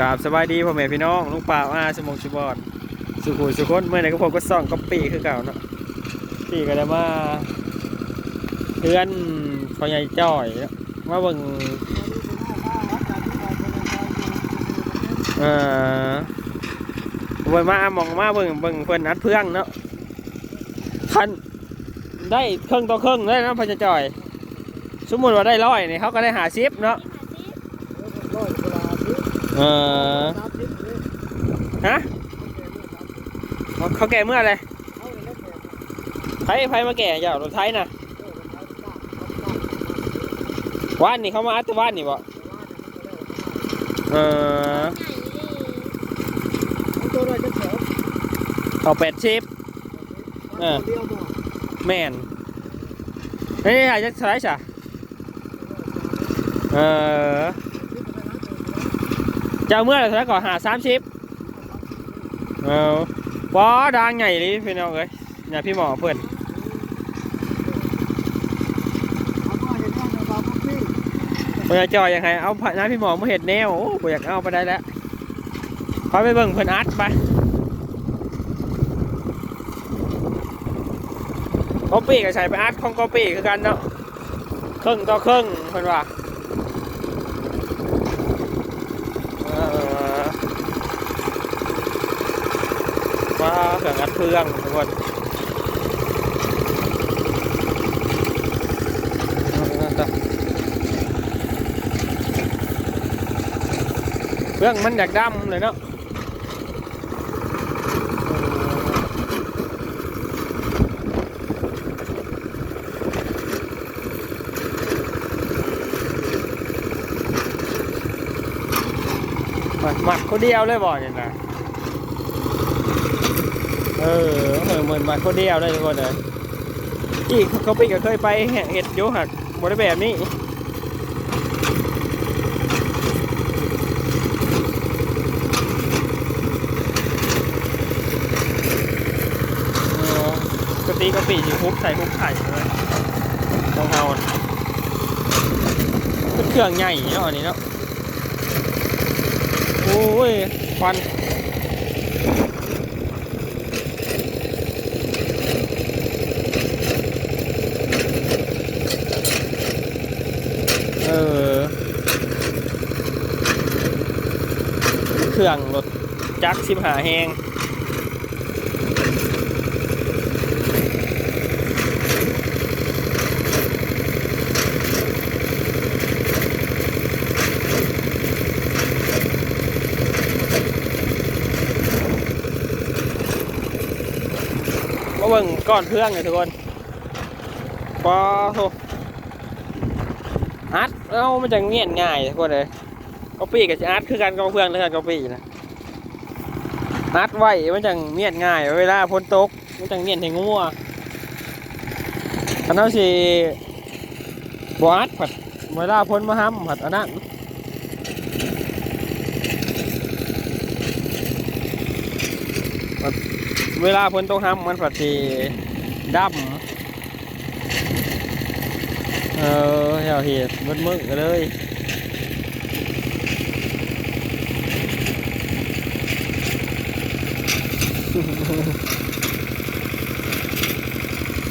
กราบสบายดีพ่อแม่พี่น้องลุงป่าอาสมองชุบอนสุขุสุขนเมื่อไหร่ก็พบก็ซ่องก็ปีคือเก่าเนาะปีก็ได้มาเพื่อนพ่อใหญ่จ้อยเนาะมาเบิ่งเอ่อเบิ่งมามองมาเบิ่งเบิ่งเพิ่อนอัดเพื่องเนาะคันได้เครื่องต่อเครื่องเลยเนะพ่อใหญ่จ้อย สมมติว่าได้ร้อยนี่เขาก็ได้หาซิปเนาะ เออฮะเขาแก่เมื่อไรไผไผมาแก่เจ้ารถไทยนะว่านนี่เขามาอัตว่านนี่บ่เออเขาแปดชิปเออแมนเฮ้ยอาจจะใช้จ้ะเออ เอาเมื่อไหร่แล้วก่อหาสามชิปเออว้าดังใหญ่เลยพี่น้องเอ้ยเนี่ยพี่หมอเพื่อนเพื่อจอยยังไงเอาน้าพี่หมอมาเห็ดแนวโอ้กูอยากเอาไปได้แล้วพาไปเบิ่งเพื่อนอัดไปกอปี้ก็ใช้ไปอัดของกอปี้คือกันเนาะครึ่งต่อครึ่งเพื่อนว่าเออ ว่าเครื่องอัดเครื่องทุกคนเครื่องมันอยากดำเลยเนาะมักหมักคนเดียวเลยบ่เนี่ยนะ ออเหมือนเหมือนมักคนเดียวเลยทุกคนเลยอีกเขาไปก็เคยไปเห็ดโยหักบริแบบนี้เออกะตีกะปิอยู่ฮุบใส่ฮุบไข่เลยต้องเอาเป็นเครื่องใหญ่เนาะอันนี้เนาะโอ้ยควันเออเค รื่องรถจักรสิบหาแหงมาเบิ่งก้อนเพื่องเลยทุกคนปอโหอัดเอ้ามันจะเงียนง่ายทุกคนเลย กอปี้กับอัดคือกันกองเพื่องเลยกันกอปี้นะอัดไว้มันจังเมียนง่าย เวลาพ้นตกมันจังเมียนให้งัวอันนั้นสิบอัดผัดเวลาพ้นมาห้ำผัดอันนั้นเวลาพ้นตกห้ำมันผัดสีดำเออเหี่ยวเหี่ยมึดมึกๆเลย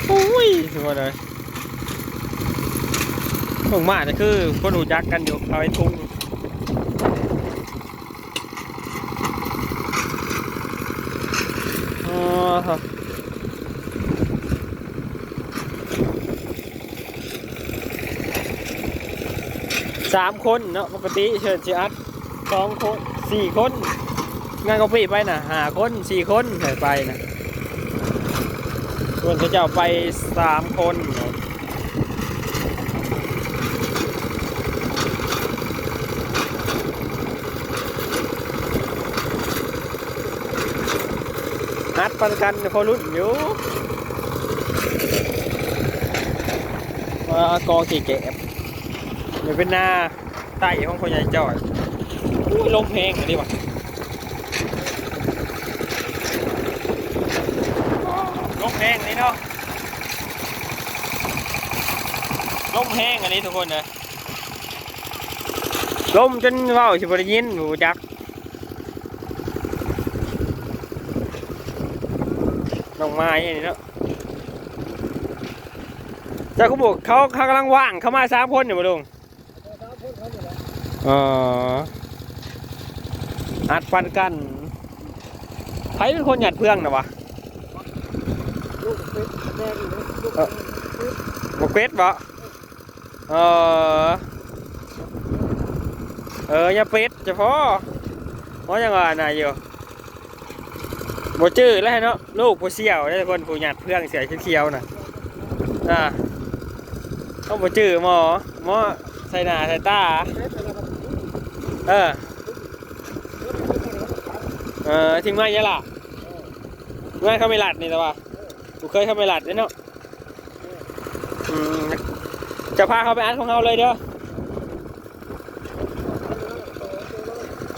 โอ้ยสุดยอดเลยผมมาเนี่ยคือคนหูจักกันอยู่เอาไอ้ทุ่งอ๋อสามคนเนาะปกติเชิญชิอัดสองคนสี่คน งานกาแฟไปนะหาคนสี่คนไปนะส่วนเขาจะเอาไปสามคนนัดปันกันพอรุ่นอยู่ว่ากอกี่แก็บเดี๋ยวเป็นหน้าใต้ของคนใหญ่จอยอุ้ยลมเพลงอันนี้วะ แห้งนี่เนาะลมแห้งอันนี้ทุกคนเลยลมจนเว้าสิบริยินหูจักน้องไม้นี้เนาะแต่เขาบอกเขาเขากำลังว่างเขามาสามคนอยู่มาลุงอ่าอัดฟันกันใครเป็นคนหยัดเพื่องนะวะ ลูเป็ดแดงอยู่ลูกเออบอกเป็ดบ่เออเออยาเป็ดจะพอเพราะยังว่าน่ะอยู่บ่จื้อแล้วเนาะลูกผู้เสี่ยวได้คนผู้หยัดเพื่องเสียเขียวน่ะอ่าต้องบ่จื้อหมอหมอใส่หน้าใส่ตาเออเออทิ้งไว้ยังล่ะเมื่อเขาไม่หลัดนี่แต่ว่า กูเคยเขาไม่หลัดเนี่ยเนาะจะพาเขาไปอัดของเขาเลยเด้อ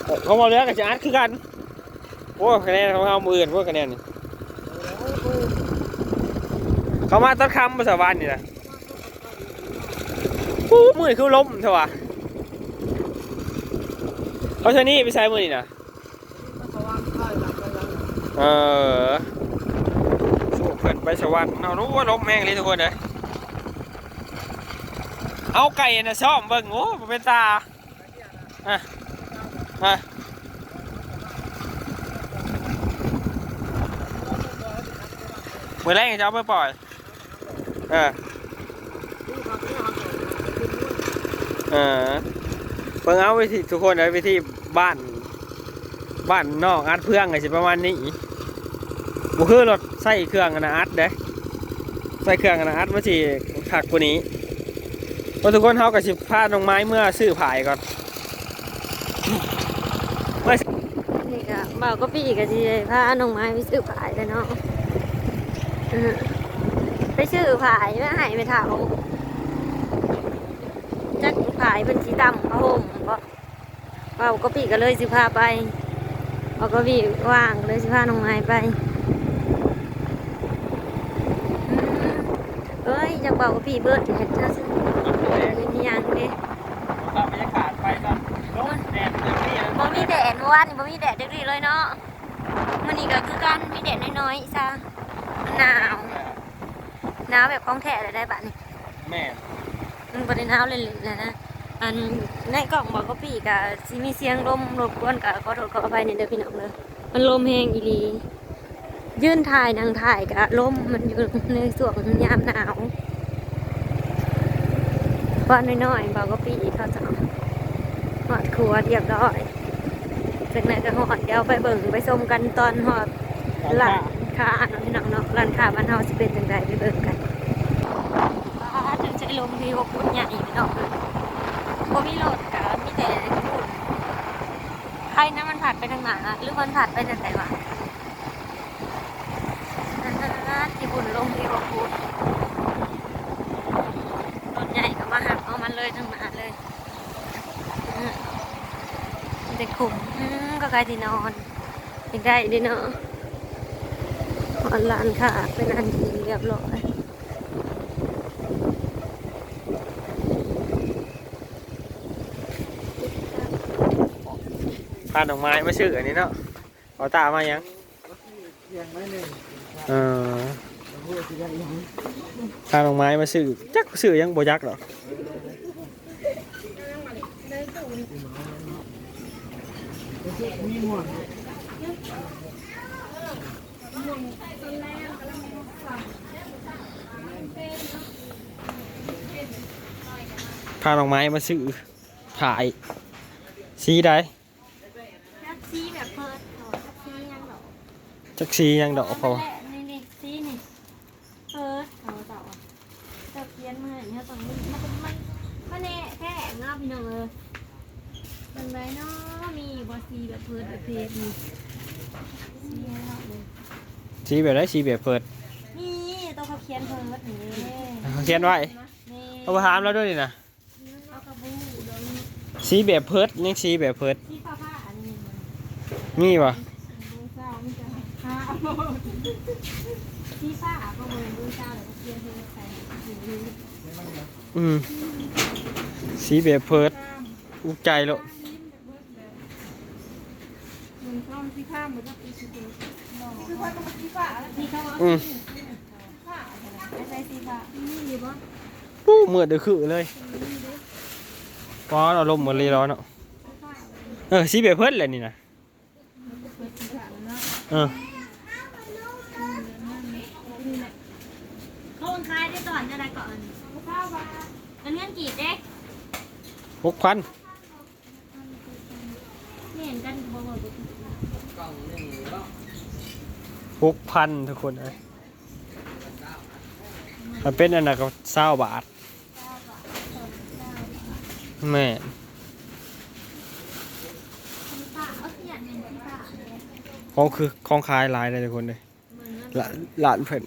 เออเขามาเลือกกับจะอัดคือกันโอ้คะแนนของเขามืออื่นพวกคะแนนนี่เขามาต้นคำภาษาวันนี่นะปูมือคือล้มเถอะวะเขาเชนี่ไปใช้มือนี่นะเออ พื่นไปสวรรค์เอารู้ว่าลมแม่งเลยทุกคนเลยเอาไก่นะซ่อมเบิ่งโอ้เป็นตาอะอะมือแรกจะเอาไปปล่อย เออ เออเพิ่งเอาวิธีทุกคนเลยวิธีบ้าน บ้านนอกอัดเพื่องไงสิประมาณนี้ บุคือรถใส่เครื่องอนะอัดเด้ใส่เครื่องอนนะอัดมาสิขักกว่านี้เพราทุกคนเขากับสิพาน้องไม้เมื่อซื้อผายก่อนนี่ก็บ่าวก็พี่ก็สิพาน้องไม้ไปซื้อผายกันเนาะไปซื้อผายมาให้ไปเถาจักผายเป็นสีดำพระห่มบ่บ่าวก็พี่ก็เลยสิพาไปบ่าวก็พี่ว่างเลยสิพาน้องไม้ไปอืม เอ้ยจักบ่าก็พี่เบิดเห็ดนะสินี่ยังเด้บรรยากาศไปก่อนแดดอย่างนี้บ่มีแดดเมื่อวานนี่บ่มีแดดจักดีเลยเนาะมื้อนี้ก็คือกันมีแดดน้อยๆซะหนาวหนาวแบบของแท้เลยได้บัดนี้แม่มันบ่ได้หนาวเล่นๆเลยนะอันในกล่องบอกก็ปีกะสิมีเสียงลมรบกวนกะขอโทษขออภัยในเด้อพี่น้องเด้อมันลมแฮงอีลียื่นถ่ายนางถ่ายกะลมมันอยู่ในส่วงยามหนาว ว่าน้อยๆบอกก็ปีเขาจะหอดครัวเรียบร้อยจากนั้นก็หอดเดี๋ยวไปเบิ่งไปชมกันตอนหอดร้านค้าเนาะพี่น้องเนาะร้านค้าบ้านเฮาสิเป็นจังไดไปเบิ่งกันอ่าถึงจะลมที่อบอุ่นใหญ่พี่น้องเอ้ยบ่มีรถกะมีแต่ฝุ่นใครนะมันผ่านไปทางไหนอะหรือมันผ่านไปทางไหนวะนั่นๆที่บุญลมที่อบอุ่นรถใหญ่ก็มาหักเอามันเลยทางหน้าเลยอืม เด็กขุมอืมก็ใกล้ที่นอนยากได้ดิเนาะออนร้านค่ะ เป็นอันที่เรียบร้อยพาดอกไม้มาซื้ออันนี้เนาะเอาตามายังยังไม่หนึ่งเออพูดที่ยังยังพาดอกไม้มาซื้อจักซื้อยังบ่ยักหรอก มีห่วง พาดอกไม้มาซื้อถ่ายสีใดนักซีแบบเพิร์ดเขาซียังดอกจักสียังดอกพอนี่นี่ซีนี่เพิร์ดเขาเจ้าเจ้าเพี้ยนมาอย่างเงี้ยตรงนี้มันเป็นมันมันแน่แค่งาพี่น้องเออมันไรเนาะมีบอซีแบบเพิร์ดแบบเพจนี่ซีให้เราเลย สีแบบไรสีแบบเปิดนี่ต้องเขาเขียนเพิร์ดนี่เขาเขียนไว้นี่เอาไปถามแล้วด้วยนี่นะเอากระบูเดี๋ยวนี้สีแบบเพิดยังสีแบบเพิดซีผ้าผ้าอันนี้มันมีปะดูเศร้ามันจะหาซีผ้าก็เหมือนดูเศร้าเลยเขียนเพิร์ดใส่ถุงมืออืมสีแบบเพิดอุกใจโลด นมันข้ามที่ข้ามมันก็ตีสิบคือว่าต้องตีฟ้านี่เขาว่าอืมฟ้าไม่ใช่ตีนี่อยู่บ่ปู้มืดเดือคือเลยป้อเราลมหมดเลยร้อนเนาะเออซีเบเพิ่นเลยนี่นะเปิดตีฟ้าแล้วเนะเออเขาคายได้ก่อนอะไรก่อนอันเงินกี่เด็กหกพันเห็นกันบ่บ่บ่ หกพันทุกคนเลยมันเป็นอันนั้นก็เศร้าบาทแม่นป้าเอาเสียนเงินที่ป้าของคือของขายหลายเลยทุกคนเลยเหมือนหลานหลานเพิ่น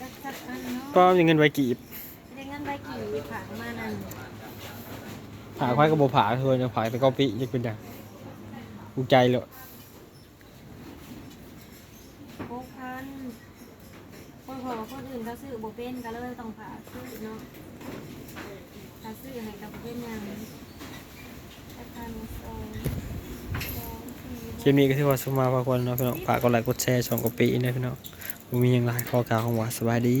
จักจักอันเนาะก็มีเงินไว้กีบได้เงินใบกี่ผ่ามานั่นผ่าควายกระโบผ่าทุกคนจะผ่าแต่ก็ปีจะเป็นอย่างภูมิใจเลย หกพันคนขอคนอื่นเขาซื้อโบเป็นก็เลยต้องผ่าซื้อเนาะผ่าซื้อให้กับเป็นอย่างจักพันสองสองสี่คลิปนี้ก็ที่ว่าสมาพากคนเนาะพี่น้องฝากกดไลค์กดแชร์ช่องกะปีนะพี่น้องมีหยังไรข้อกล่าวคำว่าสบายดี